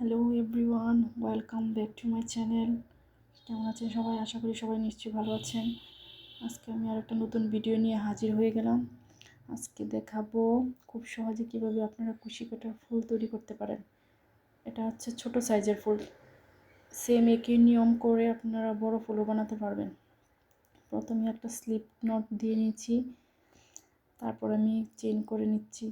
Hello everyone welcome back to my channel কেমন আছেন সবাই? আশা করি সবাই নিশ্চয়ই ভালো আছেন। আজকে আমি আর একটা নতুন ভিডিও নিয়ে হাজির হয়ে গেলাম। আজকে দেখাবো খুব সহজে কীভাবে আপনারা কুশি কাটার ফুল তৈরি করতে পারেন। এটা হচ্ছে ছোট সাইজের ফুল। সেম একই নিয়ম করে আপনারা বড় ফুলও বানাতে পারবেন। প্রথমে একটা স্লিপ নট দিয়ে নিয়েছি তারপর আমি চেন করে নিচ্ছি।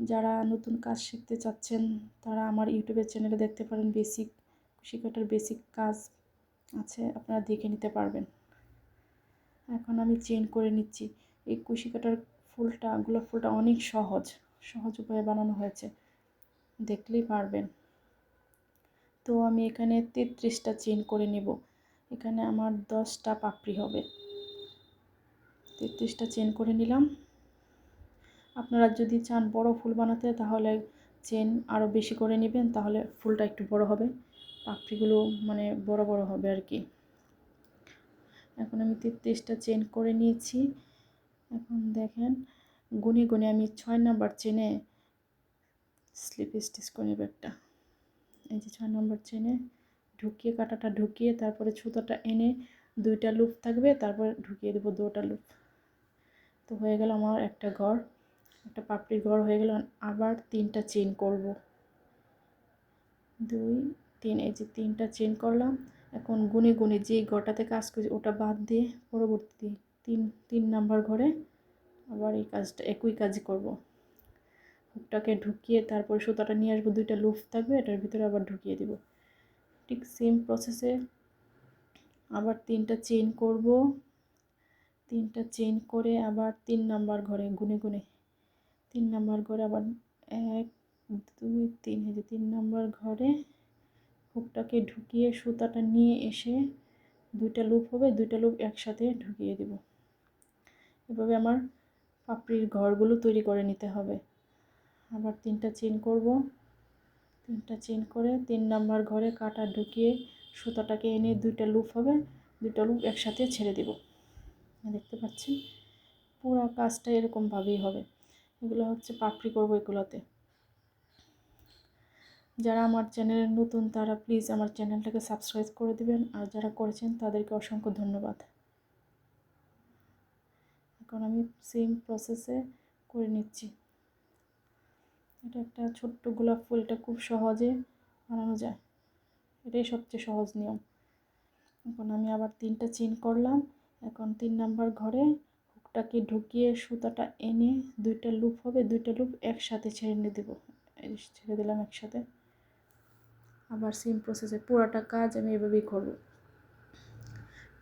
যারা নতুন কাজ শিখতে চাচ্ছেন, তারা আমার ইউটিউবের চ্যানেলে দেখতে পারেন। বেসিক কুশি কাটার বেসিক কাজ আছে, আপনারা দেখে নিতে পারবেন। এখন আমি চেন করে নিচ্ছি। এই কুশি কাটার ফুলটা, গোলাপ ফুলটা অনেক সহজ সহজ উপায়ে বানানো হয়েছে। দেখলেই পারবেন। তো আমি এখানে তেত্রিশটা চেন করে নেব। এখানে আমার দশটা পাপড়ি হবে। তেত্রিশটা চেন করে নিলাম। আপনারা যদি চান বড় ফুল বানাতে, তাহলে চেন আরও বেশি করে নেবেন, তাহলে ফুলটা একটু বড় হবে। পাপড়িগুলো মানে বড় বড় হবে আর কি। এখন আমি তেত্রিশটা চেন করে নিয়েছি। এখন দেখেন, গুনে গুনে আমি ছয় নাম্বার চেনে স্লিপ স্টিচ করে নেব একটা। এই যে ছয় নম্বর চেনে ঢুকিয়ে, কাটাটা ঢুকিয়ে, তারপরে ছুতোটা এনে দুইটা লুপ থাকবে, তারপরে ঢুকিয়ে দেবো দুটা লুপ। তো হয়ে গেল আমার একটা ঘর। একটা পাপড়ির ঘর হয়ে গেল, আবার তিনটা চেন করব। দুই, তিন, এই যে তিনটা চেন করলাম। এখন গুনে গুনে যে ঘরটাতে কাজ করছি ওটা বাদ দিয়ে পরবর্তী তিন তিন নাম্বার ঘরে আবার এই কাজটা, একই কাজ করব। হুকটাকে ঢুকিয়ে তারপর সুতাটা নিয়ে আসব, দুইটা লুফ থাকবে, এটার ভিতরে আবার ঢুকিয়ে দিব। ঠিক সেম প্রসেসে আবার তিনটা চেন করব। তিনটা চেন করে আবার তিন নাম্বার ঘরে গুনে গুনে তিন নাম্বার ঘরে আবার এক, দুই, তিন যে তিন নাম্বার ঘরে হুকটাকে ঢুকিয়ে সুতাটা নিয়ে এসে দুইটা লুপ হবে, দুইটা লুপ একসাথে ঢুকিয়ে দেব। এভাবে আমার পাপড়ির ঘরগুলো তৈরি করে নিতে হবে। আবার তিনটা চেন করব। তিনটা চেন করে তিন নাম্বার ঘরে কাটা ঢুকিয়ে সুতাটাকে এনে দুইটা লুপ হবে, দুইটা লুপ একসাথে ছেড়ে দেব। দেখতে পাচ্ছেন? পুরো কাজটা এরকমভাবেই হবে। এগুলো হচ্ছে পাপড়ি করব এগুলোতে। যারা আমার চ্যানেলে নতুন, তারা প্লিজ আমার চ্যানেলটাকে সাবস্ক্রাইব করে দেবেন। আর যারা করেছেন, তাদেরকে অসংখ্য ধন্যবাদ। এখন আমি সেম প্রসেসে করে নিচ্ছি। এটা একটা ছোট্ট গোলাপ ফুল, এটা খুব সহজে বানানো যায়। এটাই সবচেয়ে সহজ নিয়ম। এখন আমি আবার তিনটা চেন করলাম। এখন তিন নাম্বার ঘরে হুকটাকে ঢুকিয়ে সুতাটা এনে দুইটা লুপ হবে, দুইটা লুপ একসাথে ছেড়ে নিয়ে দেবো। ছেড়ে দিলাম একসাথে। আবার সেম প্রসেসে পুরাটা কাজ আমি এভাবেই করব।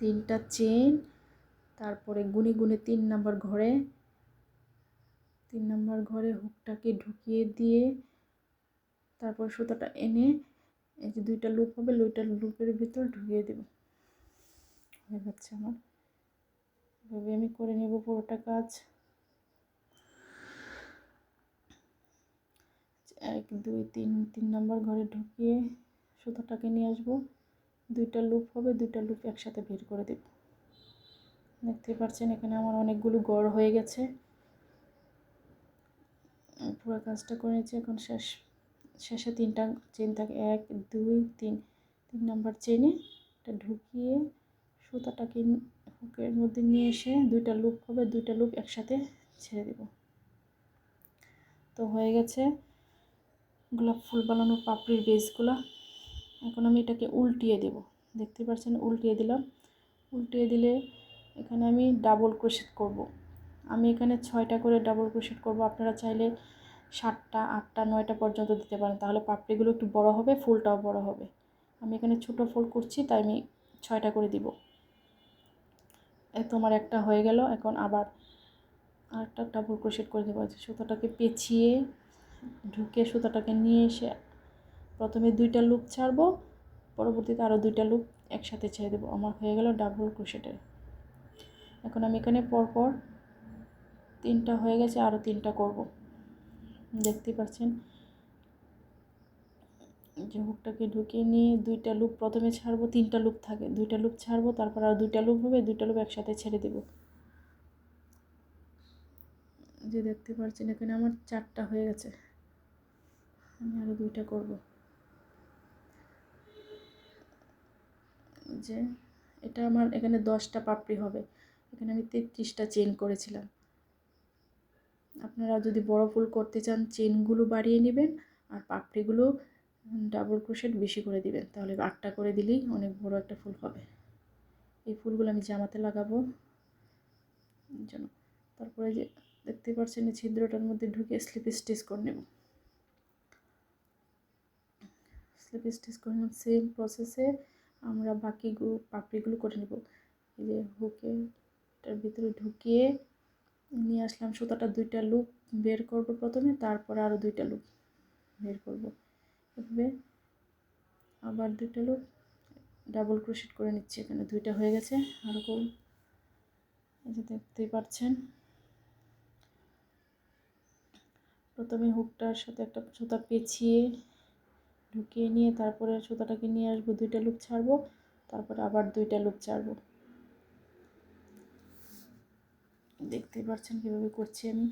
তিনটা চেন তারপরে গুনে গুনে তিন নাম্বার ঘরে, তিন নাম্বার ঘরে হুকটাকে ঢুকিয়ে দিয়ে তারপর সুতাটা এনে এই যে দুইটা লুপ হবে, দুইটা লুপের ভিতর ঢুকিয়ে দেব। হয়ে যাচ্ছে আমার। এভাবে আমি করে নেব পুরোটা কাজ। এক, দুই, তিন তিন নম্বর ঘরে ঢুকিয়ে সুতোটাকে নিয়ে আসব। দুইটা লুপ হবে, দুইটা লুপ একসাথে বের করে দেব। দেখতে পাচ্ছেন এখানে আমার অনেকগুলো গড় হয়ে গেছে। পুরো কাজটা করে নিয়েছি। এখন শেষ, শেষে তিনটা চেন থাকে। এক, দুই, তিন তিন নাম্বার চেনে এটা ঢুকিয়ে সুতাটাকে হুকের মধ্যে নিয়ে এসে দুইটা লুপ হবে, দুইটা লুপ একসাথে ছেড়ে দেব। তো হয়ে গেছে গোলাপ ফুল বানানোর পাপড়ির বেসগুলো এখন আমি এটাকে উল্টিয়ে দেব। দেখতে পাচ্ছেন, উল্টিয়ে দিলাম। উল্টিয়ে দিলে এখানে আমি ডাবল ক্রোশেট করব। আমি এখানে ছয়টা করে ডাবল ক্রোশেট করব। আপনারা চাইলে সাতটা, আটটা, নয়টা পর্যন্ত দিতে পারেন। তাহলে পাপড়িগুলো একটু বড় হবে, ফুলটাও বড় হবে। আমি এখানে ছোট ফুল করছি, তাই আমি ছয়টা করে দিব। তোমার একটা হয়ে গেল, এখন আবার আরেকটা ডাবল ক্রোশেট করে দেবো। সুতোটাকে পেঁচিয়ে ঢুকে সুতোটাকে নিয়ে এসে প্রথমে দুইটা লুপ ছাড়বো, পরবর্তীতে আরও দুইটা লুপ একসাথে ছেড়ে দেবো। আমার হয়ে গেল ডাবল ক্রোশেটের এখন আমি এখানে পরপর তিনটা হয়ে গেছে আরও তিনটা করব। দেখতে পাচ্ছেন? যে হুকটাকে ঢুকিয়ে নিয়ে দুইটা লুপ প্রথমে ছাড়বো, তিনটা লুপ থাকে। দুইটা লুপ ছাড়বো, তারপর আর দুইটা লুপ হবে, দুইটা লুপ একসাথে ছেড়ে দেবো। যে দেখতে পাচ্ছেন এখানে আমার চারটা হয়ে গেছে। আমি আরও দুইটা করব। যে এটা আমার এখানে দশটা পাপড়ি হবে। এখানে আমি তেত্রিশটা চেন করেছিলাম। আপনারা যদি বড় ফুল করতে চান, চেনগুলো বাড়িয়ে নেবেন আর পাপড়িগুলো ডাবল ক্রোশেট বেশি করে দিবেন। তাহলে আটটা করে দিলেই অনেক বড় একটা ফুল হবে। এই ফুলগুলো আমি জামাতে লাগাবো। জন্য তারপরে যে দেখতে পাচ্ছেন এই ছিদ্রটার মধ্যে ঢুকে স্লিপ স্টিচ করে নেব। স্লিপ স্টিচ করে নেব সেম প্রসেসে আমরা বাকি পাপড়িগুলো করে নেব। এই যে হুকে তার ভিতরে ঢুকিয়ে নিয়ে আসলাম। সুতাটা দুইটা লুপ বের করব প্রথমে, তারপরে আরও দুইটা লুপ বের করব। এভাবে আবার দুইটা লুপ ডাবল ক্রোশেট করে নিচ্ছি, এখানে দুইটা হয়ে গেছে। আর যে দেখতেই পাচ্ছেন, প্রথমে হুকটার সাথে একটা সুতা পেঁচিয়ে ঢুকিয়ে নিয়ে তারপরে সুতাটাকে নিয়ে আসব, দুইটা লুপ ছাড়বো, তারপরে আবার দুইটা লুপ ছাড়বো। দেখতেই পাচ্ছেন কীভাবে করছি আমি।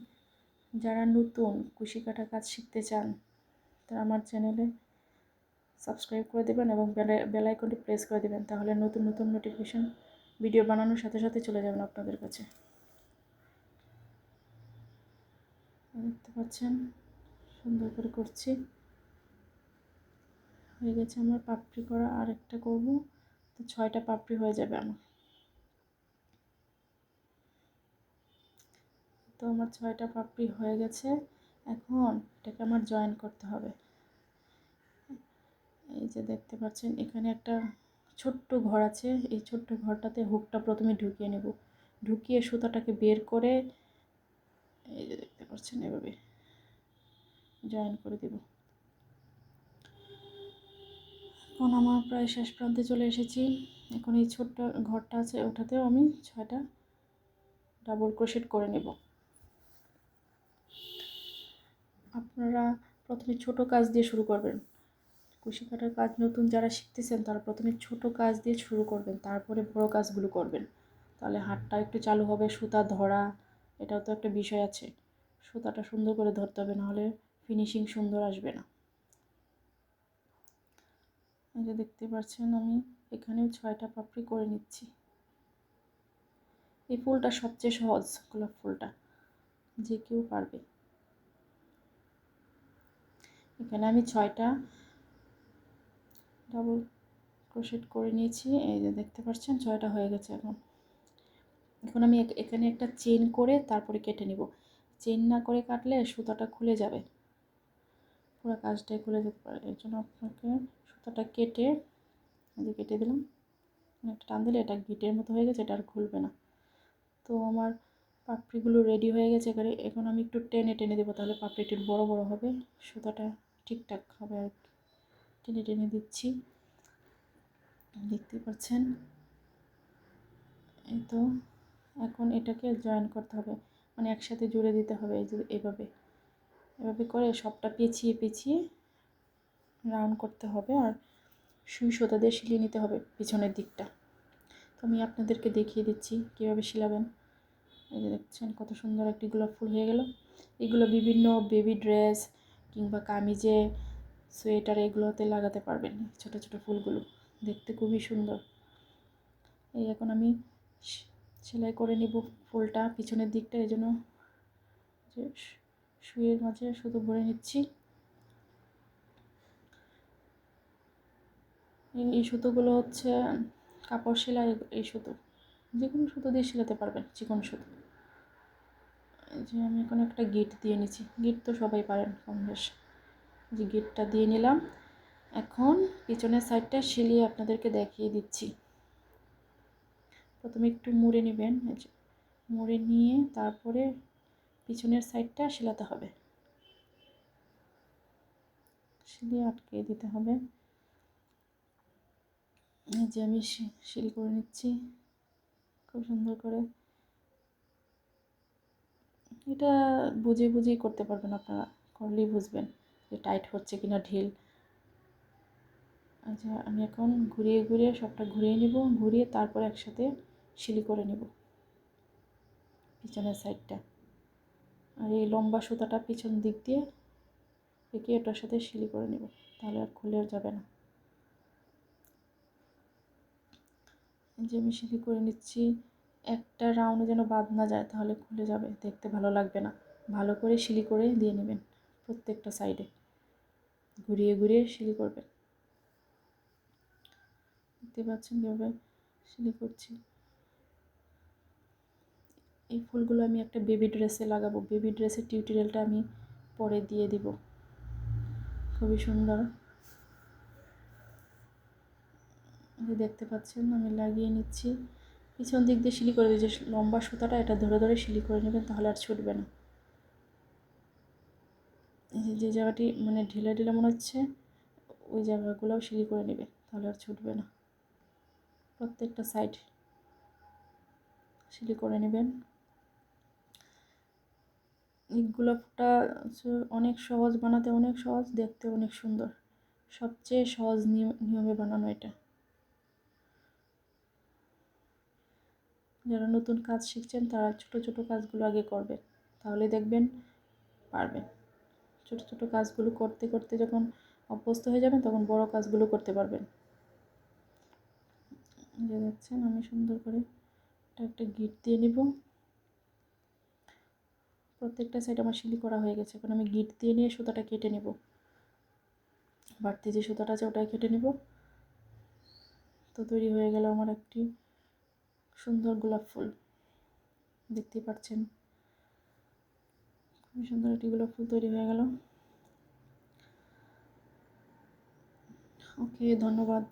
যারা নতুন কুশি কাটা কাজ শিখতে চান তারা আমার চ্যানেলে সাবস্ক্রাইব করে দেবেন এবং বেল আইকনটি প্রেস করে দেবেন, তাহলে নতুন নতুন নোটিফিকেশান ভিডিও বানানোর সাথে সাথে চলে যাবেন আপনাদের কাছে। দেখতে পাচ্ছেন, সুন্দর করে করছি। হয়ে গেছে আমার পাপড়ি করা আর একটা করব, তো ছয়টা পাপড়ি হয়ে যাবে আমার। তো আমার ছয়টা পাপড়ি হয়ে গেছে, এখন এটাকে আমার জয়েন করতে হবে। এই যে দেখতে পাচ্ছেন, এখানে একটা ছোট্ট ঘর আছে। এই ছোট্ট ঘরটাতে হুকটা প্রথমে ঢুকিয়ে নেব। ঢুকিয়ে সুতাটাকে বের করে এই যে দেখতে পাচ্ছেন এভাবে জয়েন করে দেব। এখন আমার প্রায় শেষ প্রান্তে চলে এসেছি। এখন এই ছোট্ট ঘরটা আছে, ওটাতেও আমি ছয়টা ডাবল ক্রোশেট করে নেব। আপনারা প্রথমে ছোট কাজ দিয়ে শুরু করবেন। কুশি কাটার কাজ নতুন যারা শিখতেছেন, তারা প্রথমে ছোট কাজ দিয়ে শুরু করবেন, তারপরে বড় কাজগুলো করবেন। তাহলে হাতটা একটু চালু হবে, সুতা ধরা, এটাও তো একটা বিষয় আছে। সুতাটা সুন্দর করে ধরতে হবে, নাহলে ফিনিশিং সুন্দর আসবে না। এই যে দেখতে পাচ্ছেন আমি, এখানেও ছয়টা পাপড়ি করে নিচ্ছি। এই ফুলটা সবচেয়ে সহজ, গোলাপ ফুলটা, যে কেউ পারবে। এখানে আমি ছয়টা ডাবল ক্রোশেট করে নিয়েছি। এই যে দেখতে পাচ্ছেন, ছয়টা হয়ে গেছে এখন। এখন আমি এখানে একটা চেন করে তারপরে কেটে নিব। চেন না করে কাটলে সুতাটা খুলে যাবে। পুরো কাজটাই খুলে যেতে পারে। এর জন্য আপনাকে সুতাটা কেটে কেটে দিলাম। একটা টান দিলে এটা গিটের মতো হয়ে গেছে, এটা আর খুলবে না। তো আমার পাপড়িগুলো রেডি হয়ে গেছে এখানে এখন আমি একটু টেনে টেনে দেবো, তাহলে পাপড়িটি বড় বড় হবে। সুতাটা ঠিকঠাক হবে আর টেনে টেনে দিচ্ছি। দেখতে পাচ্ছেন? এই তো, এখন এটাকে জয়েন করতে হবে। মানে একসাথে জুড়ে দিতে হবে এই এভাবে। এভাবে করে সবটা পেঁচিয়ে পেঁচিয়ে রাউন্ড করতে হবে আর সুই সুতা দিয়ে শিলিয়ে নিতে হবে পিছনের দিকটা। তো আমি আপনাদেরকে দেখিয়ে দিচ্ছি কীভাবে শিলাবেন। এই যে দেখছেন কত সুন্দর একটি গোলাপ ফুল হয়ে গেল। এগুলো বিভিন্ন বেবি ড্রেস কিংবা কামিজে সোয়েটার এগুলোতে লাগাতে পারবেন ছোট ছোট ফুলগুলো। দেখতে খুবই সুন্দর। এই এখন আমি সেলাই করে নিব ফুলটা পিছনের দিকটা, এই জন্য যে শুয়ের মাঝে শুধু ভরে নিচ্ছি। এই সুতোগুলো হচ্ছে কাপড় সেলাই, এই সুতো। যে কোনো সুতো দিয়ে সেলাতে পারবেন চিকন সুতো। যে আমি এখন একটা গিট দিয়ে নিচ্ছি। গিট তো সবাই পারেন কম বেশ। যে গিটটা দিয়ে নিলাম। এখন পিছনের সাইডটা সেলিয়ে আপনাদেরকে দেখিয়ে দিচ্ছি। প্রথমে একটু মুড়ে নেবেন মুড়ে নিয়ে তারপরে পিছনের সাইডটা সেলাতে হবে। সেলিয়ে আটকে দিতে হবে। এই যে আমি শিল করে নিচ্ছি। খুব সুন্দর করে। এটা বুঝে বুঝেই করতে পারবেন আপনারা, করলেই বুঝবেন। যে টাইট হচ্ছে কিনা ঢিল। আচ্ছা আমি এখন ঘুরিয়ে ঘুরিয়ে সবটা ঘুরিয়ে নিব, ঘুরিয়ে তারপর একসাথে শিলি করে নেব পিছনের সাইডটা আর এই লম্বা সুতাটা পিছন দিক দিয়ে রেখে ওটার সাথে শিলি করে নেব, তাহলে আর খুলে যাবে না। যে আমি সিলি করে নিচ্ছি, একটা রাউন্ডে যেন বাদ না যায়, তাহলে খুলে যাবে, দেখতে ভালো লাগবে না। ভালো করে সিলি করে দিয়ে নেবেন প্রত্যেকটা সাইডে ঘুরিয়ে ঘুরিয়ে সিলি করবেন দেখতে পাচ্ছেন কীভাবে সিলি করছি। এই ফুলগুলো আমি একটা বেবি ড্রেসে লাগাবো। বেবি ড্রেসের টিউটোরিয়ালটা আমি পরে দিয়ে দিব। খুবই সুন্দর। দেখতে পাচ্ছেন, আমি লাগিয়ে নিচ্ছি। পিছন দিক দিয়ে সিলি করে যে লম্বা সুতাটা এটা ধরে ধরে সিলি করে নেবেন, তাহলে আর ছুটবে না। যে জায়গাটি মানে ঢিলা ঢিলা মনে হচ্ছে, ওই জায়গাগুলোও সিলি করে নেবে, তাহলে আর ছুটবে না। প্রত্যেকটা সাইড সিঁড়ি করে নেবেন। এই গোলাপটা অনেক সহজ, বানাতে অনেক সহজ, দেখতে অনেক সুন্দর। সবচেয়ে সহজ নিয়মে বানানো এটা। যারা নতুন কাজ শিখছেন, তারা ছোট ছোট কাজগুলো আগে করবেন, তাহলে দেখবেন পারবেন। ছোট ছোট কাজগুলো করতে করতে যখন অভ্যস্ত হয়ে যাবেন, তখন বড় কাজগুলো করতে পারবেন। যে দেখছেন, আমি সুন্দর করে এটা একটা গিট দিয়ে নিব। প্রত্যেকটা সাইড আমার সিলি করা হয়ে গেছে। এখন আমি গিট দিয়ে নিয়ে সুতাটা কেটে নেব। বাড়তি যে সুতাটা আছে, ওটাই কেটে নেব। তো তৈরি হয়ে গেল আমার একটি সুন্দর গোলাপ ফুল। দেখতেই পাচ্ছেন। খুবই সুন্দর একটি গোলাপ ফুল তৈরি হয়ে গেল। ওকে ধন্যবাদ।